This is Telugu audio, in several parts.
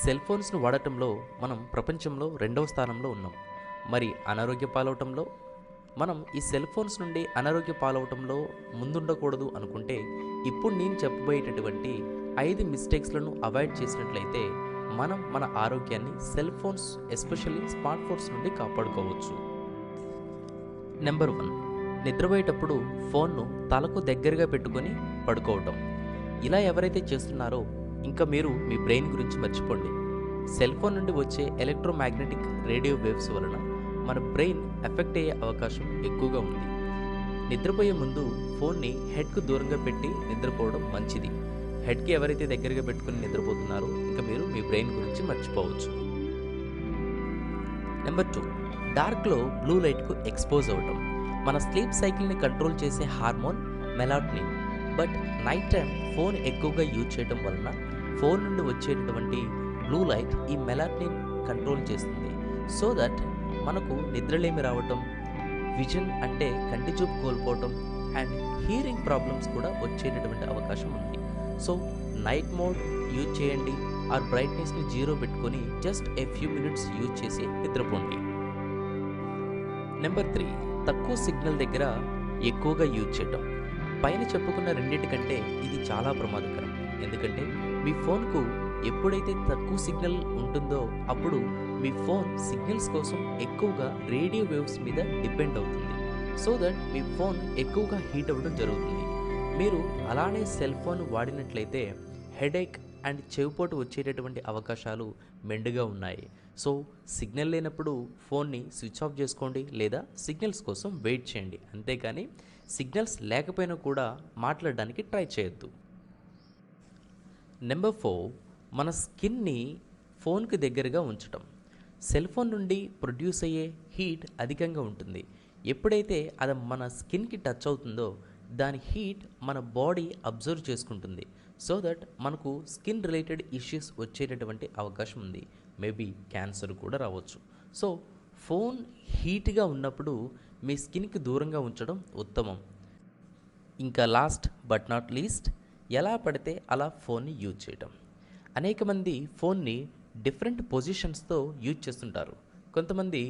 సెల్ ఫోన్స్ను వాడటంలో మనం ప్రపంచంలో రెండవ స్థానంలో ఉన్నాం. మరి అనారోగ్య పాలవటంలో? మనం ఈ సెల్ ఫోన్స్ నుండి అనారోగ్య పాలవటంలో ముందుండకూడదు అనుకుంటే ఇప్పుడు నేను చెప్పబోయేటటువంటి ఐదు మిస్టేక్స్లను అవాయిడ్ చేసినట్లయితే మనం మన ఆరోగ్యాన్ని cell phones especially smart phones నుండి కాపాడుకోవచ్చు. Number one. నిద్రపోయేటప్పుడు ఫోన్ను తలకు దగ్గరగా పెట్టుకొని పడుకోవటం. ఇలా ఎవరైతే చేస్తున్నారో ఇంకా మీరు మీ బ్రెయిన్ గురించి మర్చిపోండి. సెల్ ఫోన్ నుండి వచ్చే ఎలక్ట్రోమాగ్నెటిక్ రేడియో వేవ్స్ వలన మన బ్రెయిన్ ఎఫెక్ట్ అయ్యే అవకాశం ఎక్కువగా ఉంది. నిద్రపోయే ముందు ఫోన్ని హెడ్కు దూరంగా పెట్టి నిద్రపోవడం మంచిది. హెడ్కి ఎవరైతే దగ్గరగా పెట్టుకుని నిద్రపోతున్నారో ఇంకా మీరు మీ బ్రెయిన్ గురించి మర్చిపోవచ్చు. నెంబర్ టూ డార్క్లో బ్లూ లైట్కు ఎక్స్పోజ్ అవ్వటం. మన స్లీప్ సైకిల్ని కంట్రోల్ చేసే hormone melatonin. But night time phone ఎక్కువగా యూజ్ చేయడం వలన ఫోన్ నుండి వచ్చేటటువంటి బ్లూ లైట్ ఈ మెలాటిన్ కంట్రోల్ చేస్తుంది. సో దట్ మనకు నిద్రలేమి రావటం విజన్ అంటే కంటి చూపు కోల్పోవటం అండ్ హీరింగ్ ప్రాబ్లమ్స్ కూడా వచ్చేటటువంటి అవకాశం ఉంది. సో నైట్ మోడ్ యూజ్ చేయండి. ఆర్ బ్రైట్నెస్ని జీరో పెట్టుకొని just a few minutes use చేసి నిద్రపోండి. నెంబర్ త్రీ తక్కువ సిగ్నల్ దగ్గర ఎక్కువగా యూజ్ చేయటం. పైన చెప్పుకున్న రెండింటికంటే ఇది చాలా ప్రమాదకరం. ఎందుకంటే మీ ఫోన్కు ఎప్పుడైతే తక్కువ సిగ్నల్ ఉంటుందో అప్పుడు మీ ఫోన్ సిగ్నల్స్ కోసం ఎక్కువగా రేడియో వేవ్స్ మీద డిపెండ్ అవుతుంది. సో దట్ మీ ఫోన్ ఎక్కువగా హీట్ అవ్వడం జరుగుతుంది. మీరు అలానే సెల్ ఫోన్ వాడినట్లయితే హెడేక్ అండ్ చెవిపోటు వచ్చేటటువంటి అవకాశాలు మెండుగా ఉన్నాయి. సో సిగ్నల్ లేనప్పుడు ఫోన్ని స్విచ్ ఆఫ్ చేసుకోండి లేదా సిగ్నల్స్ కోసం వెయిట్ చేయండి. అంతేకాని సిగ్నల్స్ లేకపోయినా కూడా మాట్లాడడానికి ట్రై చేయొద్దు. నెంబర్ ఫోర్ మన స్కిన్ని ఫోన్కి దగ్గరగా ఉంచటం. సెల్ ఫోన్ నుండి ప్రొడ్యూస్ అయ్యే హీట్ అధికంగా ఉంటుంది. ఎప్పుడైతే అది మన స్కిన్కి టచ్ అవుతుందో దాని హీట్ మన బాడీ అబ్జర్వ్ చేసుకుంటుంది. సో దట్ మనకు స్కిన్ రిలేటెడ్ ఇష్యూస్ వచ్చేటటువంటి అవకాశం ఉంది. మేబీ క్యాన్సర్ కూడా రావచ్చు. సో ఫోన్ హీట్గా ఉన్నప్పుడు మీ స్కిన్కి దూరంగా ఉంచడం ఉత్తమం. ఇంకా లాస్ట్ బట్ నాట్ లీస్ట్ ఎలా పడితే అలా ఫోన్ని యూజ్ చేయటం. అనేక మంది ఫోన్ని డిఫరెంట్ పొజిషన్స్తో యూజ్ చేస్తుంటారు. కొంతమంది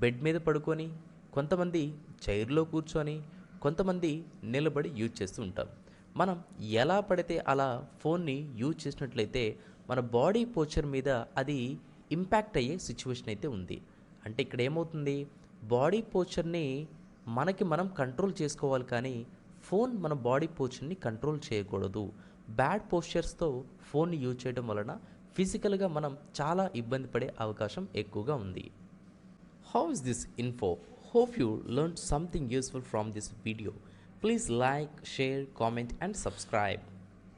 బెడ్ మీద పడుకొని కొంతమంది చైర్లో కూర్చొని కొంతమంది నిలబడి యూజ్ చేస్తూ ఉంటారు. మనం ఎలా పడితే అలా ఫోన్ని యూజ్ చేసినట్లయితే మన బాడీ పోచర్ మీద అది ఇంపాక్ట్ అయ్యే సిచ్యువేషన్ అయితే ఉంది. అంటే ఇక్కడ ఏమవుతుంది బాడీ పోచర్ని మనకి మనం కంట్రోల్ చేసుకోవాలి కానీ ఫోన్ మన బాడీ పోచర్ని కంట్రోల్ చేయకూడదు. బ్యాడ్ పోస్చర్స్తో ఫోన్ని యూజ్ చేయడం వలన ఫిజికల్గా మనం చాలా ఇబ్బంది పడే అవకాశం ఎక్కువగా ఉంది. How is this info hope you learn something useful from this video please like share comment and subscribe